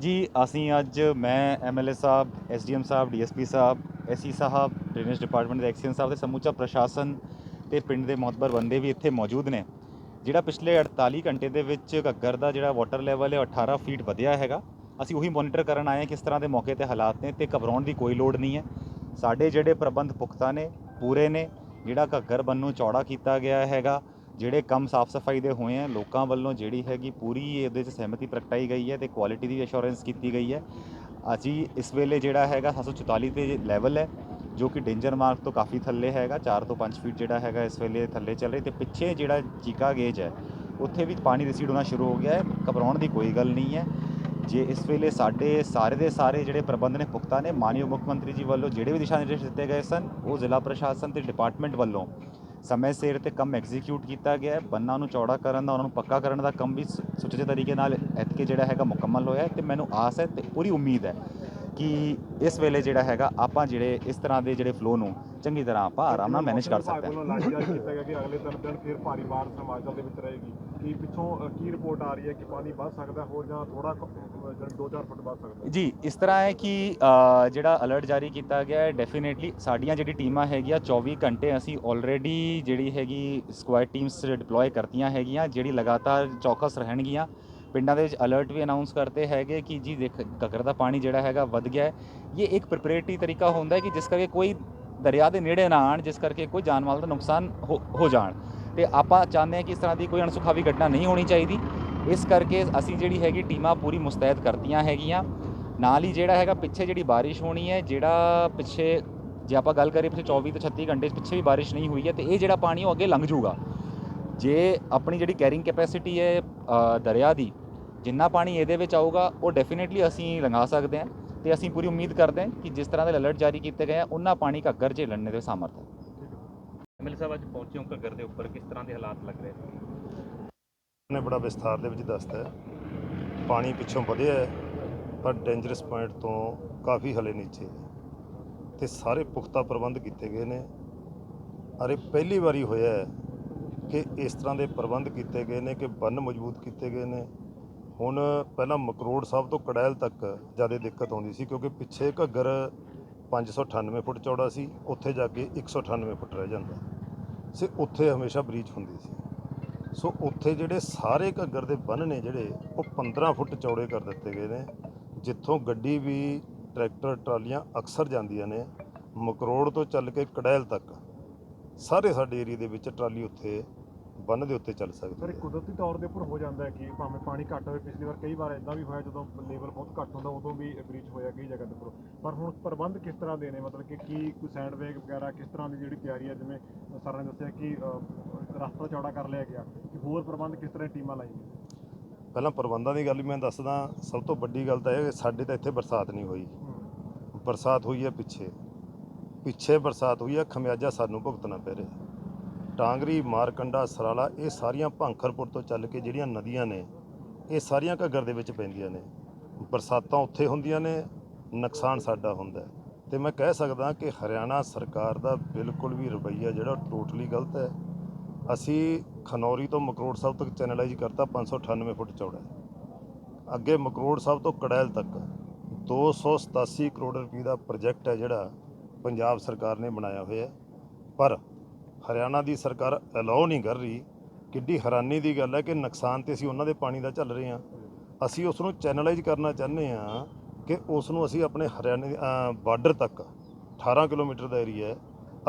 ਜੀ, ਅਸੀਂ ਅੱਜ ਮੈਂ MLA sahib SDM sahib DSP sahib SC sahib, drainage department ਦੇ ਐਕਸੀਅਨ ਸਾਹਿਬ ਤੇ ਸਮੁੱਚਾ ਪ੍ਰਸ਼ਾਸਨ ਤੇ ਪਿੰਡ ਦੇ ਮੌਤਬਰ ਬੰਦੇ ਵੀ ਇੱਥੇ ਮੌਜੂਦ ਨੇ। ਜਿਹੜਾ ਪਿਛਲੇ 48 ਘੰਟੇ ਦੇ ਵਿੱਚ ਘੱਗਰ ਦਾ ਜਿਹੜਾ ਵਾਟਰ ਲੈਵਲ ਹੈ, ਉਹ 18 ਫੀਟ ਵਧਿਆ ਹੈਗਾ। ਅਸੀਂ ਉਹੀ ਮੋਨੀਟਰ ਕਰਨ ਆਏ ਹਾਂ ਕਿਸ ਤਰ੍ਹਾਂ ਦੇ ਮੌਕੇ ਤੇ ਹਾਲਾਤ ਨੇ ਤੇ ਘਬਰਾਉਣ ਦੀ ਕੋਈ ਲੋੜ ਨਹੀਂ ਹੈ। ਸਾਡੇ ਜਿਹੜੇ ਪ੍ਰਬੰਧ ਪੁਖਤਾ ਨੇ, ਪੂਰੇ ਨੇ, ਜਿਹੜਾ ਘੱਗਰ ਬੰਨ ਨੂੰ ਚੌੜਾ ਕੀਤਾ ਗਿਆ ਹੈਗਾ ਜਿਹੜੇ ਕੰਮ ਸਾਫ਼ ਸਫ਼ਾਈ ਦੇ ਹੋਏ ਆ, ਲੋਕਾਂ ਵੱਲੋਂ ਜਿਹੜੀ ਹੈਗੀ ਪੂਰੀ ਇਹਦੇ 'ਚ ਸਹਿਮਤੀ ਪ੍ਰਗਟਾਈ ਗਈ ਹੈ ਤੇ ਕੁਆਲਿਟੀ ਦੀ ਅਸ਼ੋਰੈਂਸ ਕੀਤੀ ਗਈ ਹੈ। ਅਸੀਂ ਇਸ ਵੇਲੇ ਜਿਹੜਾ ਹੈਗਾ 744 ਤੇ ਲੈਵਲ ਹੈ, ਜੋ ਕਿ ਡੇਂਜਰ ਮਾਰਕ ਤੋਂ ਕਾਫੀ ਥੱਲੇ ਹੈਗਾ 4 ਤੋਂ 5 ਫੀਟ ਜਿਹੜਾ ਹੈਗਾ ਇਸ ਵੇਲੇ ਥੱਲੇ ਚੱਲ ਰਿਹਾ ਤੇ ਪਿੱਛੇ ਜਿਹੜਾ ਚੀਕਾ ਗੇਜ ਹੈ, ਉੱਥੇ ਵੀ ਪਾਣੀ ਰਿਸੀਡ ਹੋਣਾ ਸ਼ੁਰੂ ਹੋ ਗਿਆ ਹੈ, ਘਬਰਾਉਣ ਦੀ ਕੋਈ ਗੱਲ ਨਹੀਂ ਹੈ। ਜੇ ਇਸ ਵੇਲੇ ਸਾਡੇ ਸਾਰੇ ਦੇ ਸਾਰੇ ਜਿਹੜੇ ਪ੍ਰਬੰਧ ਨੇ, ਪੁਖਤਾ ਨੇ, ਮਾਨਯੋਗ ਮੁੱਖ ਮੰਤਰੀ ਜੀ ਵੱਲੋਂ ਜਿਹੜੇ ਵੀ ਦਿਸ਼ਾ ਨਿਰਦੇਸ਼ ਦਿੱਤੇ ਗਏ ਸਨ, ਉਹ ਜ਼ਿਲ੍ਹਾ ਪ੍ਰਸ਼ਾਸਨ ਤੇ ਡਿਪਾਰਟਮੈਂਟ ਵੱਲੋਂ ਸਮੇਂ ਸਿਰ ਤੇ ਕੰਮ ਐਗਜ਼ੀਕਿਊਟ ਕੀਤਾ ਗਿਆ ਹੈ। ਬੰਨਾਂ ਨੂੰ ਚੌੜਾ ਕਰਨ ਦਾ, ਉਹਨਾਂ ਨੂੰ ਪੱਕਾ ਕਰਨ ਦਾ ਕੰਮ ਵੀ ਸੁ- ਸੁਚੱਜੇ ਤਰੀਕੇ ਨਾਲ ਐਤਕੇ ਜਿਹੜਾ ਹੈਗਾ ਮੁਕੰਮਲ ਹੋਇਆ ਹੈ ਤੇ ਮੈਨੂੰ ਆਸ ਹੈ ਤੇ ਪੂਰੀ ਉਮੀਦ ਹੈ ਕਿ ਇਸ ਵੇਲੇ ਜਿਹੜਾ ਹੈਗਾ ਆਪਾਂ ਜਿਹੜੇ, ਇਸ ਤਰ੍ਹਾਂ ਦੇ ਜਿਹੜੇ ਫਲੋ ਨੂੰ ਚੰਗੀ ਤਰ੍ਹਾਂ ਆਪਾਂ ਆਰਾਮ ਨਾਲ ਮੈਨੇਜ ਕਰ ਸਕਦੇ ਹਾਂ। ਕੀਤਾ ਗਿਆ ਕਿ ਅਗਲੇ ਦਿਨ ਫਿਰ ਭਾਰੀ ਬਾਰਿਸ਼ ਹਿਮਾਚਲ ਦੇ ਵਿੱਚ ਰਹੇਗੀ। ਕੀ ਪਿੱਛੋਂ ਕੀ ਰਿਪੋਰਟ ਆ ਰਹੀ ਹੈ ਕਿ ਪਾਣੀ ਵੱਧ ਸਕਦਾ ਹੋਰ ਜਾਂ ਥੋੜਾ 2-4 ਫੁੱਟ ਵੱਧ ਸਕਦਾ ਜੀ, ਇਸ ਤਰ੍ਹਾਂ ਹੈ ਕਿ ਜਿਹੜਾ ਅਲਰਟ ਜਾਰੀ ਕੀਤਾ ਗਿਆ ਹੈ ਡੈਫੀਨੇਟਲੀ ਸਾਡੀਆਂ ਜਿਹੜੀ ਟੀਮਾਂ ਹੈਗੀਆਂ 24 ਘੰਟੇ ਅਸੀਂ ਆਲਰੇਡੀ ਜਿਹੜੀ ਹੈਗੀ ਸਕੁਐਡ ਟੀਮਸ ਡਿਪਲੋਏ ਕਰਤੀਆਂ ਹੈਗੀਆਂ, ਜਿਹੜੀ ਲਗਾਤਾਰ ਚੌਕਸ ਰਹਿਣਗੀਆਂ। ਪਿੰਡਾਂ ਦੇ ਵਿੱਚ ਅਲਰਟ ਵੀ ਅਨਾਉਂਸ ਕਰਤੇ ਹੈਗੇ ਕਿ ਜੀ ਦੇਖ, ਘੱਗਰ ਦਾ ਪਾਣੀ ਜਿਹੜਾ ਹੈਗਾ ਵੱਧ ਗਿਆ ਹੈ। ਇਹ ਇੱਕ ਪ੍ਰਿਪਰੇਟਰੀ ਤਰੀਕਾ ਹੁੰਦਾ ਹੈ ਕਿ ਜਿਸ ਕਰਕੇ ਕੋਈ ਦਰਿਆ ਦੇ ਨੇੜੇ ਨਾ ਆਣ ਜਿਸ ਕਰਕੇ ਕੋਈ ਜਾਨਮਾਲ ਦਾ ਨੁਕਸਾਨ ਹੋ ਹੋ ਜਾਣ। ਤੇ ਆਪਾਂ ਚਾਹੁੰਦੇ ਹਾਂ ਕਿ ਇਸ ਤਰ੍ਹਾਂ ਦੀ ਕੋਈ ਅਣਸੁਖਾਵੀ ਘਟਨਾ ਨਹੀਂ ਹੋਣੀ ਚਾਹੀਦੀ। ਇਸ ਕਰਕੇ ਅਸੀਂ ਜਿਹੜੀ ਹੈਗੀ ਟੀਮਾਂ ਪੂਰੀ ਮੁਸਤੈਦ ਕਰਤੀਆਂ ਹੈਗੀਆਂ। ਨਾਲ ਹੀ ਜਿਹੜਾ ਹੈਗਾ ਪਿੱਛੇ ਜਿਹੜੀ ਬਾਰਿਸ਼ ਹੋਣੀ ਹੈ, ਜਿਹੜਾ ਪਿੱਛੇ ਜੇ ਆਪਾਂ ਗੱਲ ਕਰੀਏ ਪਿੱਛੇ 24 ਤੋਂ 36 ਘੰਟੇ ਪਿੱਛੇ ਵੀ ਬਾਰਿਸ਼ ਨਹੀਂ ਹੋਈ ਹੈ ਤੇ ਇਹ ਜਿਹੜਾ ਪਾਣੀ ਉਹ ਅੱਗੇ ਲੰਘ ਜਾਊਗਾ। ਜੇ ਆਪਣੀ ਜਿਹੜੀ ਕੈਰਿੰਗ ਕੈਪੈਸਿਟੀ ਹੈ ਦਰਿਆ ਦੀ, ਜਿੰਨਾ ਪਾਣੀ ਇਹਦੇ ਵਿੱਚ ਆਊਗਾ, ਉਹ ਡੈਫੀਨੇਟਲੀ ਅਸੀਂ ਲੰਘਾ ਸਕਦੇ ਹਾਂ ਤੇ ਅਸੀਂ ਪੂਰੀ ਉਮੀਦ ਕਰਦੇ ਹਾਂ ਕਿ ਜਿਸ ਤਰ੍ਹਾਂ ਦੇ ਅਲਰਟ ਜਾਰੀ ਕੀਤੇ ਗਏ ਆ, ਉਹਨਾਂ ਪਾਣੀ ਘੱਗਰ ਝੇਲਣ ਦੇ ਸਮਰਥ ਹੈ। ਐਮਐਲਏ ਸਾਹਿਬ ਅੱਜ ਪਹੁੰਚੇ ਹੋ ਘੱਗਰ ਦੇ ਉੱਪਰ, ਕਿਸ ਤਰ੍ਹਾਂ ਦੇ ਹਾਲਾਤ ਲੱਗ ਰਹੇ ਨੇ? ਨੇ ਬੜਾ ਵਿਸਥਾਰ ਦੇ ਵਿੱਚ ਦੱਸਤਾ ਹੈ। ਪਾਣੀ ਪਿੱਛੋਂ ਵਧਿਆ ਹੈ, ਪਰ ਡੇਂਜਰਸ ਪੁਆਇੰਟ ਤੋਂ ਕਾਫੀ ਹਲੇ ਨੀਚੇ ਹੈ। ਤੇ ਸਾਰੇ ਪੁਖਤਾ ਪ੍ਰਬੰਧ ਕੀਤੇ ਗਏ ਨੇ। ਅਰੇ ਪਹਿਲੀ ਵਾਰੀ ਹੋਇਆ ਹੈ ਕਿ ਇਸ ਤਰ੍ਹਾਂ ਦੇ ਪ੍ਰਬੰਧ ਕੀਤੇ ਗਏ ਨੇ ਕਿ ਬੰਨ ਮਜ਼ਬੂਤ ਕੀਤੇ ਗਏ ਨੇ। ਹੁਣ ਪਹਿਲਾਂ ਮਕਰੋੜ ਸਾਹਿਬ ਤੋਂ ਕੜੈਲ ਤੱਕ ਜ਼ਿਆਦਾ ਦਿੱਕਤ ਆਉਂਦੀ ਸੀ, ਕਿਉਂਕਿ ਪਿੱਛੇ ਘੱਗਰ 598 ਫੁੱਟ ਚੌੜਾ ਸੀ, ਉੱਥੇ ਜਾ ਕੇ 198 ਫੁੱਟ ਰਹਿ ਜਾਂਦਾ। ਸੇ ਉੱਥੇ ਹਮੇਸ਼ਾ ਬਰੀਚ ਹੁੰਦੀ ਸੀ। ਸੋ ਉੱਥੇ ਜਿਹੜੇ ਸਾਰੇ ਘੱਗਰ ਦੇ ਬੰਨ ਨੇ ਜਿਹੜੇ, ਉਹ 15 ਫੁੱਟ ਚੌੜੇ ਕਰ ਦਿੱਤੇ ਗਏ ਨੇ, ਜਿੱਥੋਂ ਗੱਡੀ ਵੀ, ਟਰੈਕਟਰ, ਟਰਾਲੀਆਂ ਅਕਸਰ ਜਾਂਦੀਆਂ ਨੇ, ਮਕਰੋੜ ਤੋਂ ਚੱਲ ਕੇ ਕੜੈਲ ਤੱਕ। ਸਾਰੇ ਸਾਡੇ ਏਰੀਆ ਦੇ ਵਿੱਚ ਟਰਾਲੀ ਉੱਥੇ ਬੰਨ ਦੇ ਉੱਤੇ ਚੱਲ ਸਰ ਸਕਦੀ ਹੈ ਕੁਦਰਤੀ ਤੌਰ ਦੇ ਉੱਪਰ ਹੋ ਜਾਂਦਾ ਹੈ ਕਿ ਭਾਵੇਂ ਪਾਣੀ ਘੱਟ ਹੋਵੇ ਪਿਛਲੀ ਵਾਰ ਕਈ ਵਾਰ ਇਦਾਂ ਵੀ ਹੋਇਆ ਜਦੋਂ ਲੈਵਲ ਬਹੁਤ ਘੱਟ ਹੁੰਦਾ ਉਦੋਂ ਵੀ ਬ੍ਰੀਚ ਹੋਇਆ ਕਈ ਜਗ੍ਹਾ ਦੇ ਉੱਪਰ। ਪਰ ਹੁਣ ਪ੍ਰਬੰਧ ਕਿਸ ਤਰ੍ਹਾਂ ਦੇ ਨੇ? ਮਤਲਬ ਕਿ ਕੀ ਕੋਈ ਸੈਂਡ ਵੇਗ ਵਗੈਰਾ ਕਿਸ ਤਰ੍ਹਾਂ ਦੀ ਜਿਹੜੀ ਤਿਆਰੀ ਹੈ? ਜਿਵੇਂ ਸਰ ਨੇ ਦੱਸਿਆ ਕਿ ਅ, ਰਸਤਾ ਚੌੜਾ ਕਰ ਲਿਆ ਗਿਆ ਕਿ ਹੋਰ ਪ੍ਰਬੰਧ ਕਿਸ ਤਰ੍ਹਾਂ ਦੀ ਟੀਮਾਂ ਲਾਈਆਂ ਪਹਿਲਾਂ ਪ੍ਰਬੰਧਾਂ ਦੀ ਗੱਲ ਵੀ ਮੈਂ ਦੱਸਦਾ ਸਭ ਤੋਂ ਵੱਡੀ ਗੱਲ ਤਾਂ ਇਹ ਹੈ ਕਿ ਸਾਡੇ ਤਾਂ ਇੱਥੇ ਬਰਸਾਤ ਨਹੀਂ ਹੋਈ। ਬਰਸਾਤ ਹੋਈ ਹੈ ਪਿੱਛੇ। ਪਿੱਛੇ ਬਰਸਾਤ ਹੋਈ ਹੈ ਖਮਿਆਜਾ ਸਾਨੂੰ ਭੁਗਤਣਾ ਪੈ ਰਿਹਾ। ਟਾਂਗਰੀ ਮਾਰਕੰਡਾ, ਸਰਾਲਾ, ਇਹ ਸਾਰੀਆਂ ਭੰਖਰਪੁਰ ਤੋਂ ਚੱਲ ਕੇ ਜਿਹੜੀਆਂ ਨਦੀਆਂ ਨੇ, ਇਹ ਸਾਰੀਆਂ ਘੱਗਰ ਦੇ ਵਿੱਚ ਪੈਂਦੀਆਂ ਨੇ। ਬਰਸਾਤਾਂ ਉੱਥੇ ਹੁੰਦੀਆਂ ਨੇ, ਨੁਕਸਾਨ ਸਾਡਾ ਹੁੰਦਾ ਹੈ। ਤੇ ਮੈਂ ਕਹਿ ਸਕਦਾ ਕਿ ਹਰਿਆਣਾ ਸਰਕਾਰ ਦਾ ਬਿਲਕੁਲ ਵੀ ਰਵੱਈਆ ਜਿਹੜਾ ਟੋਟਲੀ ਗਲਤ ਹੈ। ਅਸੀਂ ਖਨੌਰੀ ਤੋਂ ਮਕਰੋੜ ਸਾਹਿਬ ਤੱਕ ਚੈਨਲਾਈਜ਼ ਕਰਤਾ 598 ਫੁੱਟ ਚੌੜਾ ਅੱਗੇ ਮਕਰੋੜ ਸਾਹਿਬ ਤੋਂ ਕੜੈਲ ਤੱਕ 287 ਕਰੋੜ ਰੁਪਏ ਦਾ ਪ੍ਰੋਜੈਕਟ ਹੈ ਜਿਹੜਾ ਪੰਜਾਬ ਸਰਕਾਰ ਨੇ ਬਣਾਇਆ ਹੋਇਆ ਪਰ ਹਰਿਆਣਾ ਦੀ ਸਰਕਾਰ ਅਲਾਉ ਨਹੀਂ ਕਰ ਰਹੀ। ਕਿੱਡੀ ਹੈਰਾਨੀ ਦੀ ਗੱਲ ਹੈ ਕਿ ਨੁਕਸਾਨ ਤੇ ਅਸੀਂ ਉਹਨਾਂ ਦੇ ਪਾਣੀ ਦਾ ਝੱਲ ਰਹੇ ਹਾਂ। ਅਸੀਂ ਉਸ ਨੂੰ ਚੈਨਲਾਈਜ਼ ਕਰਨਾ ਚਾਹੁੰਦੇ ਹਾਂ ਕਿ ਉਸ ਨੂੰ ਅਸੀਂ ਆਪਣੇ ਹਰਿਆਣੇ ਬਾਰਡਰ ਤੱਕ 18 ਕਿਲੋਮੀਟਰ ਦਾ ਏਰੀਆ ਹੈ,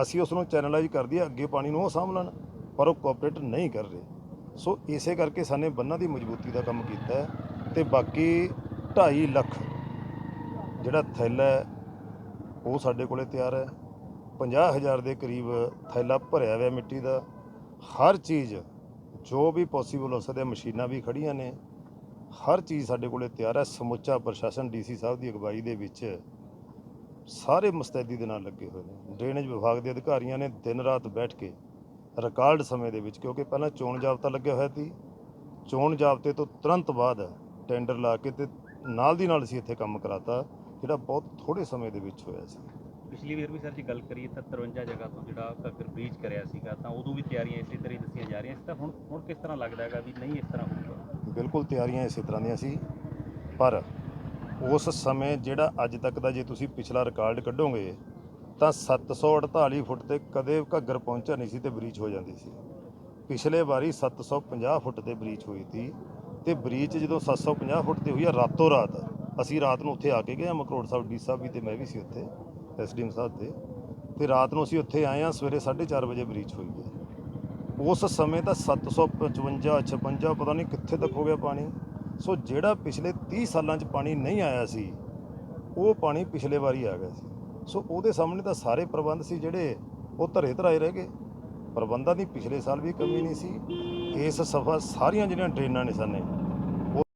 ਅਸੀਂ ਉਸ ਨੂੰ ਚੈਨਲਾਈਜ਼ ਕਰ ਦਈਏ, ਅੱਗੇ ਪਾਣੀ ਨੂੰ ਉਹ ਸਾਂਭ ਲੈਣ, ਪਰ ਉਹ ਕੋਆਪਰੇਟ ਨਹੀਂ ਕਰ ਰਹੇ। ਸੋ ਇਸੇ ਕਰਕੇ ਸਾਨੇ ਬੰਨਾਂ ਦੀ ਮਜ਼ਬੂਤੀ ਦਾ ਕੰਮ ਕੀਤਾ ਹੈ ਤੇ ਬਾਕੀ 2.5 ਲੱਖ ਜਿਹੜਾ ਥੈਲਾ ਹੈ, ਉਹ ਸਾਡੇ ਕੋਲੇ ਤਿਆਰ ਹੈ। 50000 ਦੇ ਕਰੀਬ ਥੈਲਾ ਭਰਿਆ ਹੋਇਆ ਮਿੱਟੀ ਦਾ। ਹਰ ਚੀਜ਼, ਜੋ ਵੀ ਪੋਸੀਬਲ ਹੋ ਸਕਦਾ ਮਸ਼ੀਨਾਂ ਵੀ ਖੜੀਆਂ ਨੇ। ਹਰ ਚੀਜ਼ ਸਾਡੇ ਕੋਲੇ ਤਿਆਰ ਹੈ। ਸਮੁੱਚਾ ਪ੍ਰਸ਼ਾਸਨ ਡੀਸੀ ਸਾਹਿਬ ਦੀ ਅਗਵਾਈ ਦੇ ਵਿੱਚ ਸਾਰੇ ਮੁਸਤੈਦੀ ਦੇ ਨਾਲ ਲੱਗੇ ਹੋਏ ਨੇ। ਡਰੇਨੇਜ ਵਿਭਾਗ ਦੇ ਅਧਿਕਾਰੀਆਂ ਨੇ ਦਿਨ ਰਾਤ ਬੈਠ ਕੇ ਰਿਕਾਰਡ ਸਮੇਂ ਦੇ ਵਿੱਚ ਕਿਉਂਕਿ ਪਹਿਲਾਂ ਚੋਣ ਜਾਬਤਾ ਲੱਗਿਆ ਹੋਇਆ ਸੀ। ਚੋਣ ਜਾਬਤੇ ਤੋਂ ਤੁਰੰਤ ਬਾਅਦ ਟੈਂਡਰ ਲਾ ਕੇ ਤੇ ਨਾਲ ਦੀ ਨਾਲ ਅਸੀਂ ਇੱਥੇ ਕੰਮ ਕਰਾਤਾ, ਜਿਹੜਾ ਬਹੁਤ ਥੋੜੇ ਸਮੇਂ ਦੇ ਵਿੱਚ ਹੋਇਆ ਸੀ। ਪਿਛਲੀ ਵਾਰ ਵੀ ਸਰ ਜੀ ਗੱਲ ਕਰੀਏ ਤਾਂ 53 ਜਗ੍ਹਾ ਤੋਂ ਜਿਹੜਾ ਘੱਗਰ ਬ੍ਰੀਚ ਕਰਿਆ ਸੀਗਾ ਤਾਂ ਉਦੋਂ ਵੀ ਤਿਆਰੀਆਂ ਇਸੇ ਤਰ੍ਹਾਂ ਹੀ ਦੱਸੀਆਂ ਜਾ ਰਹੀਆਂ ਸੀ। ਤਾਂ ਹੁਣ ਹੁਣ ਕਿਸ ਤਰ੍ਹਾਂ ਲੱਗਦਾ ਹੈਗਾ ਵੀ ਨਹੀਂ ਇਸ ਤਰ੍ਹਾਂ ਹੋਊਗਾ? ਬਿਲਕੁਲ ਤਿਆਰੀਆਂ ਇਸੇ ਤਰ੍ਹਾਂ ਦੀਆਂ ਸੀ। ਪਰ ਉਸ ਸਮੇਂ ਜਿਹੜਾ ਅੱਜ ਤੱਕ ਦਾ ਜੇ ਤੁਸੀਂ ਪਿਛਲਾ ਰਿਕਾਰਡ ਕੱਢੋਗੇ ਤਾਂ 748 ਫੁੱਟ ਤੇ ਕਦੇ ਘੱਗਰ ਪਹੁੰਚਿਆ ਨਹੀਂ ਸੀ ਤੇ ਬ੍ਰੀਚ ਹੋ ਜਾਂਦੀ ਸੀ। ਪਿਛਲੇ ਵਾਰੀ 750 ਫੁੱਟ ਤੇ ਬ੍ਰੀਚ ਹੋਈ ਸੀ ਤੇ ਬ੍ਰੀਚ ਜਦੋਂ 750 ਫੁੱਟ ਤੇ ਹੋਈ ਆ ਰਾਤੋਂ ਰਾਤ, ਅਸੀਂ ਰਾਤ ਨੂੰ ਉੱਥੇ ਆ ਕੇ ਗਏ ਆ, ਮਕਰੋੜ ਸਾਹਿਬ, ਡੀ ਸਾਹਿਬ ਵੀ ਤੇ ਮੈਂ ਵੀ ਸੀ ਉੱਥੇ। ਐਸਡੀਐਮ ਸਾਹਿਬ ਤੇ ਤੇ ਰਾਤ ਨੂੰ ਅਸੀਂ ਉੱਥੇ ਆਏ ਆ ਸਵੇਰੇ 4:30 ਵਜੇ ਬਰੀਚ ਹੋਈ ਹੈ। ਉਸ ਸਮੇਂ ਤਾਂ 755 56 ਪਤਾ ਨਹੀਂ ਕਿੱਥੇ ਤੱਕ ਹੋ ਗਿਆ ਪਾਣੀ। ਸੋ ਜਿਹੜਾ ਪਿਛਲੇ 30 ਸਾਲਾਂ 'ਚ ਪਾਣੀ ਨਹੀਂ ਆਇਆ ਸੀ, ਉਹ ਪਾਣੀ ਪਿਛਲੇ ਵਾਰੀ ਆ ਗਿਆ ਸੀ। ਸੋ ਉਹਦੇ ਸਾਹਮਣੇ ਤਾਂ ਸਾਰੇ ਪ੍ਰਬੰਧ ਸੀ ਜਿਹੜੇ, ਉਹ ਧਰੇ ਧਰਾਏ ਰਹਿ ਗਏ। ਪ੍ਰਬੰਧਾਂ ਦੀ ਪਿਛਲੇ ਸਾਲ ਵੀ ਕਮੀ ਨਹੀਂ ਸੀ। ਇਸ ਸਫਾ ਸਾਰੀਆਂ ਜਿਹੜੀਆਂ ਡਰੇਨਾਂ ਨੇ ਸਾਨੇ।